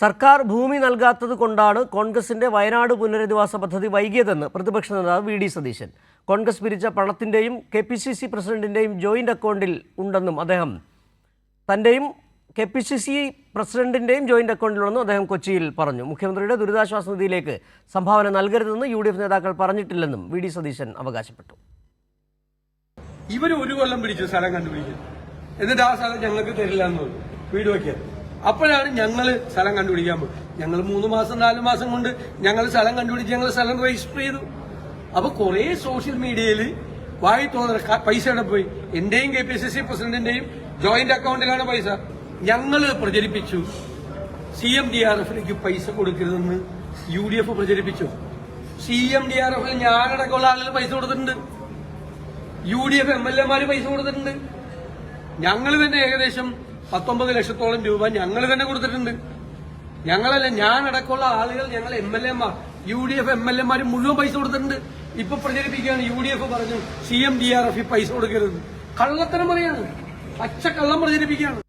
സർക്കാർ ഭൂമി നൽകാത്തത് കൊണ്ടാണ് കോൺഗ്രസിന്റെ വയനാട് പുനരധിവാസ പദ്ധതി വൈകിയതെന്ന് പ്രതിപക്ഷ നേതാവ് വി ഡി സതീശൻ. കോൺഗ്രസ് പിരിച്ച പണത്തിന്റെയും കെ പി സി സി പ്രസിഡന്റിന്റെയും ജോയിന്റ് അക്കൗണ്ടിൽ ഉണ്ടെന്നും അദ്ദേഹം തന്റെയും കെ പി സി സി പ്രസിഡന്റിന്റെയും ജോയിന്റ് അക്കൗണ്ടിലുണ്ടെന്നും അദ്ദേഹം കൊച്ചിയിൽ പറഞ്ഞു. മുഖ്യമന്ത്രിയുടെ ദുരിതാശ്വാസ നിധിയിലേക്ക് സംഭാവന നൽകരുതെന്ന് യു ഡി എഫ് നേതാക്കൾ പറഞ്ഞിട്ടില്ലെന്നും വി ഡി സതീശൻ അവകാശപ്പെട്ടു. ഇവർ ഒരു കൊല്ലം പിടിച്ചു സ്ഥലം കണ്ടുപിടിച്ചു എന്നിട്ട് ആ സ്ഥലം ഞങ്ങൾക്ക് തരില്ല എന്ന് വീട് വയ്ക്കാൻ അപ്പോഴാണ് ഞങ്ങൾ സ്ഥലം കണ്ടുപിടിക്കാൻ പോയി ഞങ്ങൾ മൂന്ന് മാസം നാല് മാസം കൊണ്ട് ഞങ്ങൾ സ്ഥലം കണ്ടുപിടിച്ച് ഞങ്ങൾ സ്ഥലം രജിസ്റ്റർ ചെയ്തു. അപ്പൊ കുറെ സോഷ്യൽ മീഡിയയിൽ വായി തോന്നുന്ന പൈസ ഇവിടെ പോയി. എന്റെയും കെ പി സി സി പ്രസിഡന്റിന്റെയും ജോയിന്റ് അക്കൗണ്ടിലാണ് പൈസ. ഞങ്ങൾ പ്രചരിപ്പിച്ചു. സി എം ഡി ആർ എഫിലേക്ക് പൈസ കൊടുക്കരുതെന്ന് യു ഡി എഫ് പ്രചരിപ്പിച്ചു. സി എം ഡി ആർ എഫിൽ ഞാനടക്കമുള്ള ആളുകൾ പൈസ കൊടുത്തിട്ടുണ്ട്. U D F M L എമാര് പൈസ കൊടുത്തിട്ടുണ്ട്. ഞങ്ങൾ തന്നെ ഏകദേശം പത്തൊമ്പത് ലക്ഷത്തോളം രൂപ ഞങ്ങൾ തന്നെ കൊടുത്തിട്ടുണ്ട്. ഞങ്ങളല്ല ഞാൻ അടക്കമുള്ള ആളുകൾ ഞങ്ങൾ എം എൽ എമാർ U D F M L എമാർ മുഴുവൻ പൈസ കൊടുത്തിട്ടുണ്ട്. ഇപ്പൊ പ്രചരിപ്പിക്കുകയാണ് യു ഡി എഫ് പറഞ്ഞു C M D R F പൈസ കൊടുക്കരുത് കള്ളത്തരം പറയാണ്. പച്ചക്കള്ളം പ്രചരിപ്പിക്കുകയാണ്.